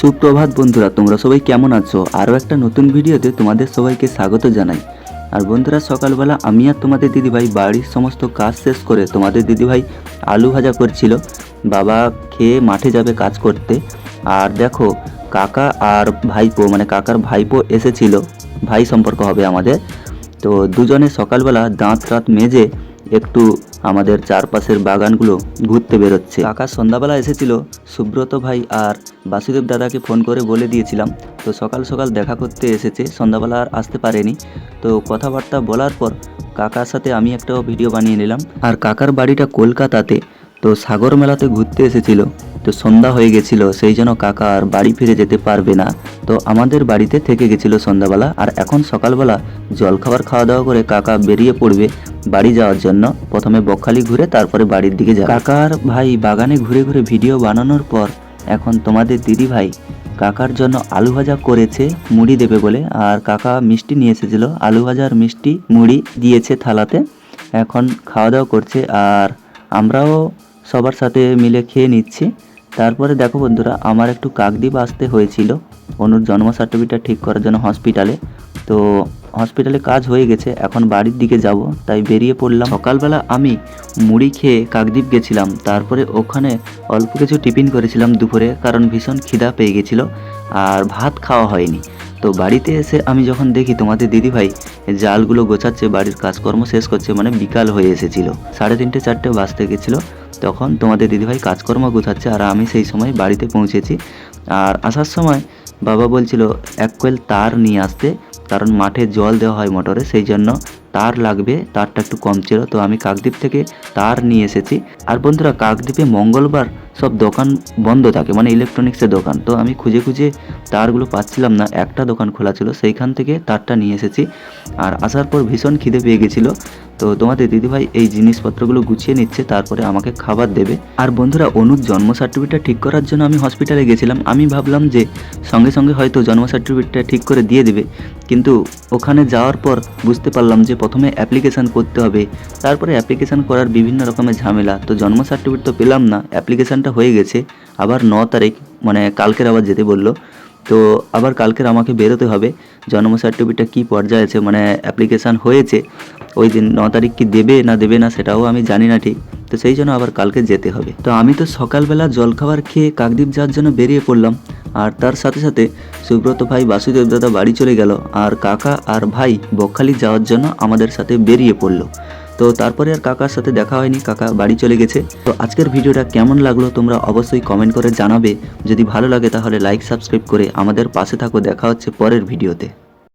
সুপ্রভাত বন্ধুরা, তোমরা সবাই কেমন আছো? আরও একটা নতুন ভিডিওতে তোমাদের সবাইকে স্বাগত জানাই। আর বন্ধুরা, সকালবেলা আমি আর তোমাদের দিদিভাই বাড়ির সমস্ত কাজ শেষ করে তোমাদের দিদিভাই আলু ভাজা করছিল। বাবা খেয়ে মাঠে যাবে কাজ করতে। আর দেখো, কাকা আর ভাইপো মানে কাকার ভাইপো এসেছিল। ভাই সম্পর্ক হবে আমাদের। তো দুজনে সকালবেলা দাঁত রাত মেজে একটু আমাদের চারপাশের বাগানগুলো ঘুরতে বেরোচ্ছে। কাকা সন্ধ্যাবেলা এসেছিল সুব্রত ভাই আর বাসুদেব দাদাকে ফোন করে বলে দিয়েছিলাম তো সকাল সকাল দেখা করতে এসেছে সন্ধ্যাবেলা আর আসতে পারেনি। তো কথাবার্তা বলার পর কাকার সাথে আমি একটা ভিডিও বানিয়ে নিলাম। আর কাকার বাড়িটা কলকাতাতে তো সাগর মেলাতে ঘুরতে এসেছিল তো সন্ধ্যা হয়ে গেছিল সেই জন্য কাকা আর বাড়ি ফিরে যেতে পারবে না। তো আমাদের বাড়িতে থেকে গেছিল সন্ধ্যাবেলা আর এখন সকালবেলা জলখাবার খাওয়া দাওয়া করে কাকা বেরিয়ে পড়বে বাড়ি যাওয়ার জন্য প্রথমে বকখালি ঘুরে তারপরে বাড়ির দিকে যাবে। কাকার ভাই বাগানে ঘুরে ঘুরে ভিডিও বানানোর পর এখন তোমাদের দিদি ভাই কাকার জন্য আলু ভাজা করেছে মুড়ি দেবে বলে, আর কাকা মিষ্টি নিয়ে এসেছিল। আলু ভাজার মিষ্টি মুড়ি দিয়েছে থালাতে। এখন খাওয়া দাওয়া করছে, আর আমরাও সবার সাথে মিলে খেয়ে নিচ্ছি। তারপরে দেখো বন্ধুরা, আমার একটু কাকদ্বীপ আসতে হয়েছিল। অনুর জন্ম সার্টিফিকেট ঠিক করার জন্য হসপিটালে তো হসপিটালে কাজ হয়ে গেছে, এখন বাড়ির দিকে যাব। তাই বেরিয়ে পড়লাম। সকালবেলা আমি মুড়ি খেয়ে কাকদ্বীপ গেছিলাম। তারপরে ওখানে অল্প কিছু টিফিন করেছিলাম দুপুরে, কারণ ভীষণ খিদা পেয়ে গেছিল আর ভাত খাওয়া হয়নি। তো বাড়িতে এসে আমি যখন দেখি তোমাদের দিদিভাই জালগুলো গোছাচ্ছে, বাড়ির কাজকর্ম শেষ করছে মানে বিকাল হয়ে এসেছিল। সাড়ে তিনটে, চারটে বাজতে গেছিল। তখন তোমাদের দিদিভাই কাজকর্ম গোছাচ্ছে আর আমি সেই সময় বাড়িতে পৌঁছেছি। আর আসার সময় বাবা বলছিল, এক কোয়েল তার নিয়ে আসতে। কারণ মাঠে জল দেওয়া হয় মোটরে, সেই জন্য তার লাগবে, তারটা একটু কম ছিল। তো আমি কাকদ্বীপ থেকে তার নিয়ে এসেছি। আর বন্ধুরা, কাকদ্বীপে মঙ্গলবার সব দোকান বন্ধ থাকে মানে ইলেকট্রনিক্সের দোকান। তো আমি খুঁজে খুঁজে তারগুলো পাচ্ছিলাম না, একটা দোকান খোলা ছিল, সেইখান থেকে তারটা নিয়ে এসেছি। আর আসার পর ভীষণ খিদে পেয়ে গেছিল। তো তোমাদের দিদিভাই এই জিনিসপত্রগুলো গুছিয়ে নিচ্ছে, তারপরে আমাকে খাবার দেবে। আর বন্ধুরা, অনুর জন্ম সার্টিফিকেটটা ঠিক করার জন্য আমি হসপিটালে গেছিলাম। আমি ভাবলাম যে সঙ্গে সঙ্গে হয়তো জন্ম সার্টিফিকেটটা ঠিক করে দিয়ে দেবে। কিন্তু ওখানে যাওয়ার পর বুঝতে পারলাম যে প্রথমে অ্যাপ্লিকেশান করতে হবে। তারপরে অ্যাপ্লিকেশান করার বিভিন্ন রকমের ঝামেলা। তো জন্ম সার্টিফিকেট তো পেলাম না অ্যাপ্লিকেশানটা হয়ে গেছে। আবার ন তারিখ মানে কালকের আবার যেতে বলল। তো আবার কালকের আমাকে বেরোতে হবে। জন্ম সার্টিফিকেটটা কী পর্যায়ে আছে মানে অ্যাপ্লিকেশান হয়েছে। ওই দিন ন তারিখ কি দেবে না দেবে না সেটাও আমি জানি না ঠিক। তো সেই জন্য আবার কালকে যেতে হবে। তো আমি তো সকালবেলা জলখাবার খেয়ে কাকদ্বীপ যাওয়ার জন্য বেরিয়ে পড়লাম। আর তার সাথে সাথে সুব্রত ভাই বাসুদেব দাদা বাড়ি চলে গেল আর কাকা আর ভাই বকখালি যাওয়ার জন্য আমাদের সাথে বেরিয়ে পড়ল। তো তারপরে আর কাকার সাথে দেখা হয়নি, কাকা বাড়ি চলে গেছে। তো আজকের ভিডিওটা কেমন লাগল তোমরা অবশ্যই কমেন্ট করে জানাবে। যদি ভালো লাগে তাহলে লাইক সাবস্ক্রাইব করে আমাদের পাশে থাকো। দেখা হচ্ছে পরের ভিডিওতে।